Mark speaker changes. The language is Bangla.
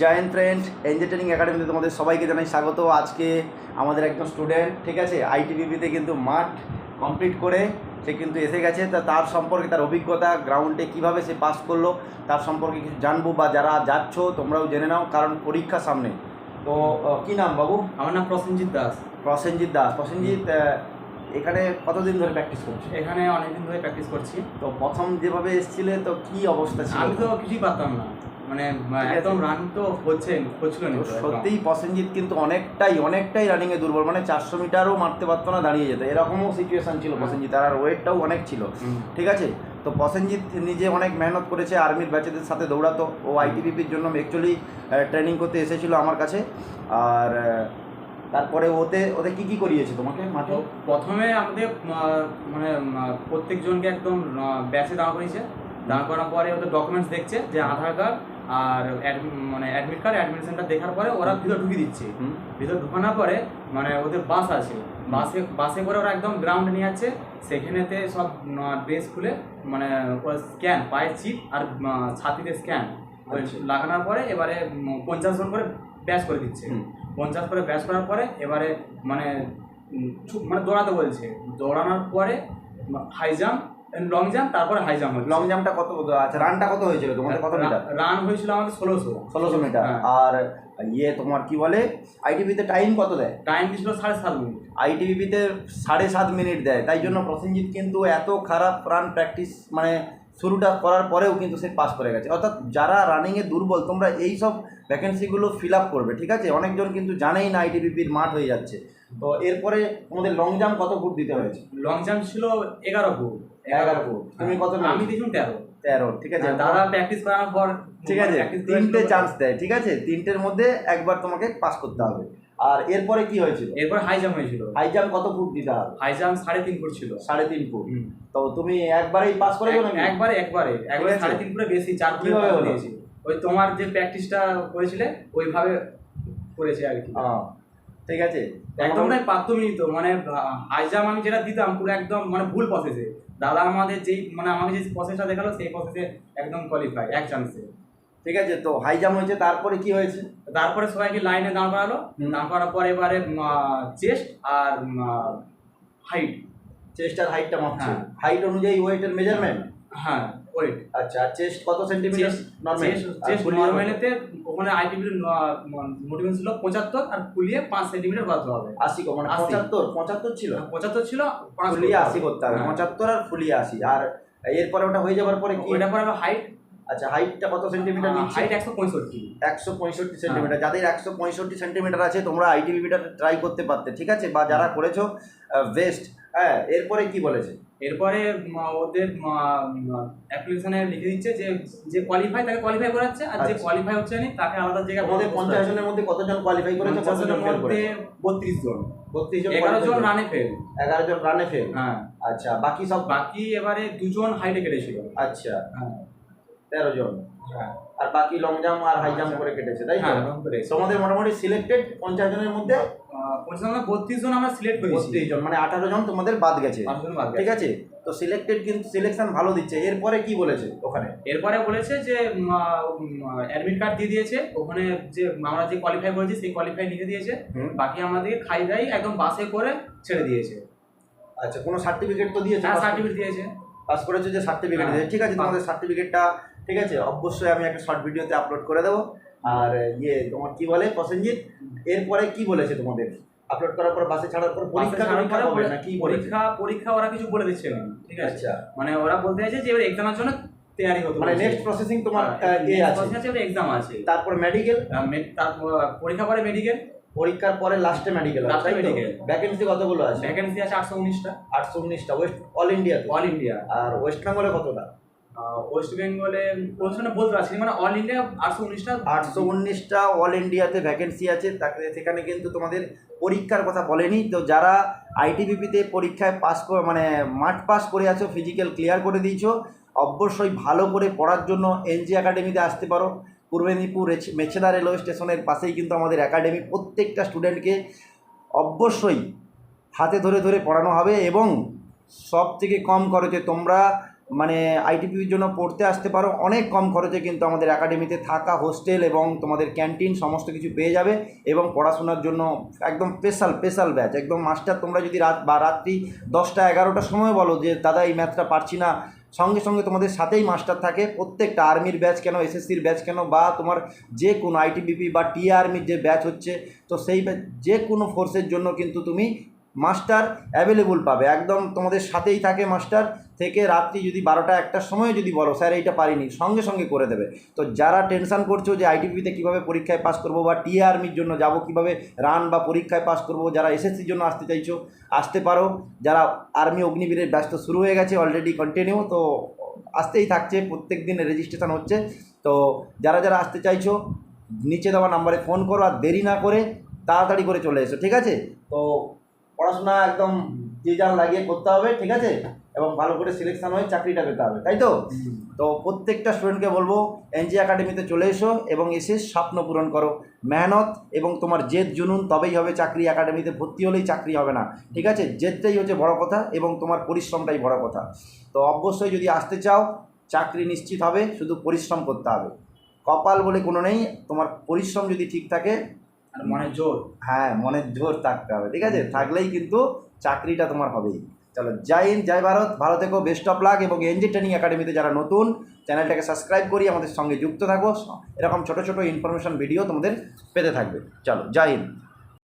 Speaker 1: জায়েন্ট ফ্রেন্ড ট্রেনিং একাডেমিতে তোমাদের সবাইকে জানাই স্বাগত। আজকে আমাদের একজন স্টুডেন্ট ঠিক আছে? আইটিবিপিতে কিন্তু মাঠ কমপ্লিট করে সে কিন্তু এসে গেছে। তা তার সম্পর্কে তার অভিজ্ঞতা গ্রাউন্ডে কীভাবে সে পাস করল তার সম্পর্কে কিছু জানব বা যারা যাচ্ছ তোমরাও জেনে নাও কারণ পরীক্ষা সামনে। তো কি নাম বাবু?
Speaker 2: আমার নাম প্রসেনজিৎ দাস।
Speaker 1: প্রসেনজিৎ দাস। প্রসেনজিৎ এখানে কতদিন ধরে প্র্যাকটিস করছে?
Speaker 2: এখানে অনেকদিন ধরে প্র্যাকটিস করছি।
Speaker 1: তো প্রথম যেভাবে এসেছিলে তো কি অবস্থা ছিল?
Speaker 2: আমি তো কিছুই পারতাম না। মানে একদম রান তো হচ্ছে হচ্ছিল না।
Speaker 1: সত্যিই প্রসেনজিৎ কিন্তু অনেকটাই অনেকটাই রানিংয়ে দুর্বল। মানে চারশো মিটারও মারতে পারতো না দাঁড়িয়ে যেত। এরকমও সিচুয়েশন ছিল। প্রসেনজিৎ আর ওয়েটটাও অনেক ছিল। ঠিক আছে? তো প্রসেনজিৎ নিজে অনেক মেহনত করেছে আর্মির ব্যাচেদের সাথে দৌড়াতো। ও আইটিবিপির জন্য অ্যাকচুয়ালি ট্রেনিং করতে এসেছিল আমার কাছে। আর তারপরে ওতে ওতে কি কি করিয়েছে তোমাকে মাঠে?
Speaker 2: প্রথমে আমাদের মানে প্রত্যেকজনকে একদম ব্যাচে দাঁড়া করিয়েছে দাঁড়া করার পরে ওদের ডকুমেন্টস দেখছে যে আধার কার্ড আর মানে অ্যাডমিট কার্ড অ্যাডমিট সেন্টার দেখার পরে ওরা ভিতর ঢুকিয়ে দিচ্ছে। ভিতর ঢুকানোর পরে মানে ওদের বাস আছে। বাসে বাসে করে ওরা একদম গ্রাউন্ড নিয়ে যাচ্ছে। সেখানেতে সব ড্রেস খুলে মানে স্ক্যান পায়ের চিপ আর ছাতিতে স্ক্যান
Speaker 1: আচ্ছা।
Speaker 2: লাগানোর পরে এবারে পঞ্চাশ জন করে ব্যাস করে দিচ্ছে। পঞ্চাশ করে ব্যাস করার পরে এবারে মানে মানে দৌড়াতে বলছে। দৌড়ানোর পরে হাই জাম্প লং জাম্প তারপরে হাই জাম্প
Speaker 1: লং জাম্পটা কত আচ্ছা রানটা কত হয়েছিল তোমাদের? কত মিটার
Speaker 2: রান হয়েছিল আমাদের ষোলোশো।
Speaker 1: ষোলোশো মিটার
Speaker 2: হ্যাঁ।
Speaker 1: আর ইয়ে তোমার কি বলে? আইটিভিতে টাইম কত দেয়?
Speaker 2: টাইম দিয়েছিল সাড়ে সাত মিনিট।
Speaker 1: আইটিভিপিতে সাড়ে সাত মিনিট দেয়। তাই জন্য প্রসেনজিৎ কিন্তু এত খারাপ রান প্র্যাকটিস মানে শুরুটা করার পরেও কিন্তু সে পাস করে গেছে। অর্থাৎ যারা রানিংয়ে দুর্বল তোমরা এই সব ভ্যাকেন্সিগুলো ফিল আপ করবে ঠিক আছে? অনেকজন কিন্তু জানেই না আইটিভিপির মাঠ হয়ে যাচ্ছে। তো এরপরে তোমাদের লং জাম্প কত ফুট দিতে হয়েছে?
Speaker 2: লং জাম্প ছিল এগারো ফুট।
Speaker 1: এগারো ফুট। তুমি কত
Speaker 2: আমি
Speaker 1: মিনিট?
Speaker 2: দিয়েছিলাম তেরো।
Speaker 1: তেরো ঠিক আছে।
Speaker 2: দাদা প্র্যাকটিস করার পর
Speaker 1: ঠিক আছে তিনটে চান্স দেয় ঠিক আছে? তিনটের মধ্যে একবার তোমাকে পাস করতে হবে। আর এরপরে কি হয়েছিল?
Speaker 2: এরপর হাই জাম্প হয়েছিল।
Speaker 1: হাই জাম্প কত ফুট দিতে হবে?
Speaker 2: হাই জাম্প সাড়ে তিন ফুট ছিল।
Speaker 1: সাড়ে তিন ফুট। তো তুমি একবারেই পাস
Speaker 2: এক- একবারে একবারে। একবারে সাড়ে তিন ফুটে বেশি চার ফুটে? দিয়েছি। ওই তোমার যে প্র্যাকটিসটা করেছিলে ওইভাবে করেছে আর কি।
Speaker 1: ঠিক আছে।
Speaker 2: একদম পারতমই তো। মানে হাই জাম্প আমি যেটা দিতাম পুরো একদম মানে ভুল প্রসেসে দাদা আমাদের যেই মানে আমাকে যে প্রসেসটা দেখাল সেই প্রসেসে একদম কোয়ালিফাই এক চান্সে
Speaker 1: ঠিক আছে তো হাই জাম্প হয়েছে তারপরে কি হয়েছে?
Speaker 2: তারপরে সবাইকে লাইনে দাঁড় করালো। দাঁড় করার পরে এবারে চেস্ট আর হাইট
Speaker 1: চেস্ট আর হাইটটা মাপছে।
Speaker 2: হ্যাঁ।
Speaker 1: হাইট অনুযায়ী ওয়েটের মেজারমেন্ট
Speaker 2: হ্যাঁ ওয়েট
Speaker 1: আচ্ছা চেস্ট কত সেন্টিমিটার নরমাল
Speaker 2: চেস্ট নর্মালিতে ওখানে আইটিভির মোটিভেশন ছিল পঁচাত্তর আর ফুলিয়ে পাঁচ সেন্টিমিটার বাড়তে হবে।
Speaker 1: আশি মানে পঁচাত্তর পঁচাত্তর ছিল?
Speaker 2: পঁচাত্তর ছিল
Speaker 1: ফুলিয়ে আশি করতে হবে
Speaker 2: হ্যাঁ।
Speaker 1: পঁচাত্তর আর ফুলিয়ে আশি। আর এরপরে ওটা হয়ে যাওয়ার পরে কি?
Speaker 2: পরে হাইট
Speaker 1: আচ্ছা হাইটটা কত সেন্টিমিটার নিচ্ছে?
Speaker 2: হাইট একশো পঁয়ষট্টি।
Speaker 1: একশো পঁয়ষট্টি সেন্টিমিটার যাদের একশো পঁয়ষট্টি সেন্টিমিটার আছে তোমরা আইটিভিটা ট্রাই করতে পারতে ঠিক আছে? বা যারা করেছ বেস্ট হ্যাঁ এরপরে কি বলেছে?
Speaker 2: এরপরে ওদের অ্যাপ্লিকেশনে লিখে দিচ্ছে যে যে কোয়ালিফাই তাকে কোয়ালিফাই করাচ্ছে আর যে
Speaker 1: আচ্ছা।
Speaker 2: কোয়ালিফাই হচ্ছে না তাকে আলাদা জায়গায়
Speaker 1: তোমাদের পঞ্চাশ জনের মধ্যে কতজন কোয়ালিফাই করেছে কতজন
Speaker 2: জনের
Speaker 1: ফেল
Speaker 2: মধ্যে
Speaker 1: করেছে?
Speaker 2: বত্রিশ জন
Speaker 1: বত্রিশ জন
Speaker 2: এগারো জন রানে ফেল
Speaker 1: এগারো জন রানে ফেল
Speaker 2: হ্যাঁ।
Speaker 1: আচ্ছা বাকি সব?
Speaker 2: বাকি এবারে দুজন হাইটে কেটেছিল।
Speaker 1: আচ্ছা।
Speaker 2: হ্যাঁ।
Speaker 1: তেরো জন।
Speaker 2: হ্যাঁ।
Speaker 1: আর বাকি লং জাম্প আর হাই জাম্প করে কেটেছে তাই
Speaker 2: হ্যাঁ।
Speaker 1: তোমাদের মোটামুটি সিলেক্টেড পঞ্চাশ জনের মধ্যে
Speaker 2: পঞ্চাশ জন বত্রিশ জন আমরা সিলেক্ট করেছি।
Speaker 1: বত্রিশ জন মানে আঠারো জন তোমাদের বাদ গেছে। ঠিক আছে? তো সিলেক্টেড কিন্তু সিলেকশন ভালো দিচ্ছে। এরপরে কি বলেছে ওখানে?
Speaker 2: এরপরে বলেছে যে অ্যাডমিট কার্ড দিয়ে দিয়েছে। ওখানে যে আমরা যে কোয়ালিফাই করেছি সেই কোয়ালিফাই লিখে দিয়েছে। বাকি আমাদেরকে খাই দাই একদম বাসে করে ছেড়ে দিয়েছে।
Speaker 1: আচ্ছা কোনো সার্টিফিকেট তো দিয়েছে?
Speaker 2: হ্যাঁ সার্টিফিকেট দিয়েছে।
Speaker 1: পাস করেছ যে সার্টিফিকেট
Speaker 2: হ্যাঁ।
Speaker 1: দিয়েছে। ঠিক আছে তোমাদের সার্টিফিকেটটা ঠিক আছে? অবশ্যই আমি একটা শর্ট ভিডিওতে আপলোড করে দেবো। আর ইয়ে তোমার কি বলে? প্রসেনজিৎ এরপরে কি বলেছে তোমাদের? আপলোড করার পর বাসে ছাড়ার পর পরীক্ষা পরীক্ষা হবে না? কি
Speaker 2: পরীক্ষা পরীক্ষা ওরা কিছু বলে দিচ্ছে না ঠিক আছে?
Speaker 1: আচ্ছা।
Speaker 2: মানে ওরা বলতে চাইছে যে এবার এক্সামের জন্য তৈরি হতে
Speaker 1: মানে নেক্সট প্রসেসিং তোমার
Speaker 2: হ্যাঁ,
Speaker 1: এ আছে
Speaker 2: এক্সাম আছে।
Speaker 1: তারপর মেডিকেল
Speaker 2: তারপর পরীক্ষা পরে মেডিকেল
Speaker 1: পরীক্ষার পরে লাস্টে মেডিকেল
Speaker 2: এ medical।
Speaker 1: ভ্যাকেন্সি কতগুলো আছে?
Speaker 2: ভ্যাকেন্সি আছে আটশো উনিশটা।
Speaker 1: আটশো উনিশটা। West all India
Speaker 2: all India
Speaker 1: আর ওয়েস্ট বেঙ্গলে কতটা?
Speaker 2: ওয়েস্ট বেঙ্গলে বেঙ্গলে বলতে পারছি মানে অল ইন্ডিয়া আটশো উনিশটা?
Speaker 1: আটশো উনিশটা অল ইন্ডিয়াতে ভ্যাকেন্সি আছে, তাকে সেখানে কিন্তু তোমাদের পরীক্ষার কথা বলেনি। তো যারা আইটিবিপিতে পরীক্ষায় পাস করে মানে মাঠ পাস করে আছো ফিজিক্যাল ক্লিয়ার করে দিয়েছ, অবশ্যই ভালো করে পড়ার জন্য এনজি একাডেমিতে আসতে পারো। পূর্ব মেদিনীপুর মেছেদা রেলওয়ে স্টেশনের পাশেই কিন্তু আমাদের একাডেমি প্রত্যেকটা স্টুডেন্টকে অবশ্যই হাতে ধরে ধরে পড়ানো হবে এবং সব থেকে কম খরচে তোমরা মানে আইটিপির জন্য পড়তে আসতে পারো। অনেক কম খরচে কিন্তু আমাদের একাডেমিতে থাকা হোস্টেল এবং তোমাদের ক্যান্টিন সমস্ত কিছু পেয়ে যাবে এবং পড়াশোনার জন্য একদম স্পেশাল স্পেশাল ব্যাচ একদম মাস্টার তোমরা যদি রাত বা রাত্রি দশটা, এগারোটার সময় বলো যে, দাদা, এই ম্যাথটা পারছি না। সঙ্গে সঙ্গে তোমাদের সাথেই মাস্টার থাকে। প্রত্যেকটা আর্মির ব্যাচ কেন এসএসসির ব্যাচ কেন, বা তোমার যে কোনো আইটিবিপি বা টি আর্মির যে ব্যাচ হচ্ছে, তো সেই যে কোনো ফোর্সের জন্য কিন্তু তুমি মাস্টার অ্যাভেলেবল পাবে। একদম তোমাদের সাথেই থাকে মাস্টার। থেকে রাত্রি যদি বারোটা, একটার সময় যদি বলো, স্যার, এইটা পারিনি। সঙ্গে সঙ্গে করে দেবে। তো যারা টেনশন করছ যে আইটিপিতে কীভাবে পরীক্ষায় পাস করব বা টি আর্মির জন্য যাব, কীভাবে রান বা পরীক্ষায় পাস করব, যারা এসএসসির জন্য আসতে চাইছো, আসতে পারো। যারা আর্মি অগ্নিবীরের ব্যস্ত শুরু হয়ে গেছে অলরেডি কন্টিনিউ তো আসতেই থাকছে প্রত্যেক দিন রেজিস্ট্রেশন হচ্ছে। তো যারা যারা আসতে চাইছো, নিচে দেওয়া নাম্বারে ফোন করো আর দেরি না করে তাড়াতাড়ি করে চলে এসো, ঠিক আছে? তো পড়াশোনা একদম যে যার লাগিয়ে করতে হবে ঠিক আছে? এবং ভালো করে সিলেকশন হয়ে চাকরিটা পেতে হবে তাই তো? তো প্রত্যেকটা স্টুডেন্টকে বলব এনজি একাডেমিতে চলে এসো এবং এসে স্বপ্ন পূরণ করো। মেহনত এবং তোমার জেদ জুনুন তবেই হবে চাকরি। একাডেমিতে ভর্তি হলেই চাকরি হবে না ঠিক আছে? জেদটাই হচ্ছে বড় কথা এবং তোমার পরিশ্রমটাই বড় কথা। তো অবশ্যই যদি আসতে চাও চাকরি নিশ্চিত হবে শুধু পরিশ্রম করতে হবে। কপাল বলে কোনো নেই তোমার পরিশ্রম যদি ঠিক থাকে
Speaker 2: আর মনে জোর।
Speaker 1: হ্যাঁ মনে জোর থাকতে হবে ঠিক আছে? থাকলেই কিন্তু চাকরিটা তোমার হবেই। চলো জয় হিন্দ জয় ভারত। ভালো থেকো বেস্ট অফ লাক এবং এনজি ট্রেনিং একাডেমিতে যারা নতুন চ্যানেলটাকে সাবস্ক্রাইব করি আমাদের সঙ্গে যুক্ত থাকো। এরকম ছোটো ছোটো ইনফরমেশন ভিডিও তোমাদের পেতে থাকবে। চলো জয় হিন্দ।